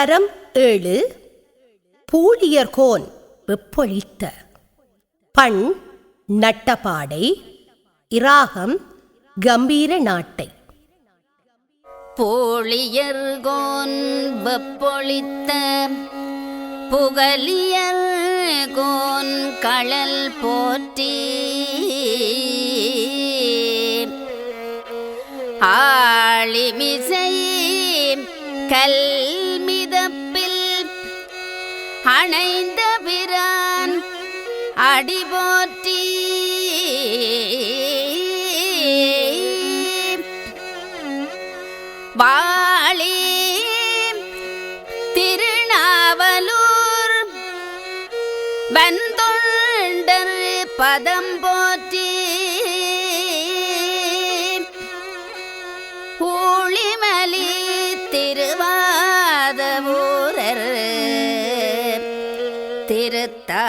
தரம் ஏழு பூழியர்கோன் வெப்பொழித்த. பண் நட்டபாடை இராகம் கம்பீர நாட்டை. போழியர்கோன் வெப்பொழித்த புகலியர் கோன் களல் போற்றி. ஆளிமிசை கல் மிதப்பில் அணைந்த பிரான் அடிபோற்றி வாழி திருநாவலூர் வந்தொண்டர் பதம் போற்றி ஊழிமலி திருத்தா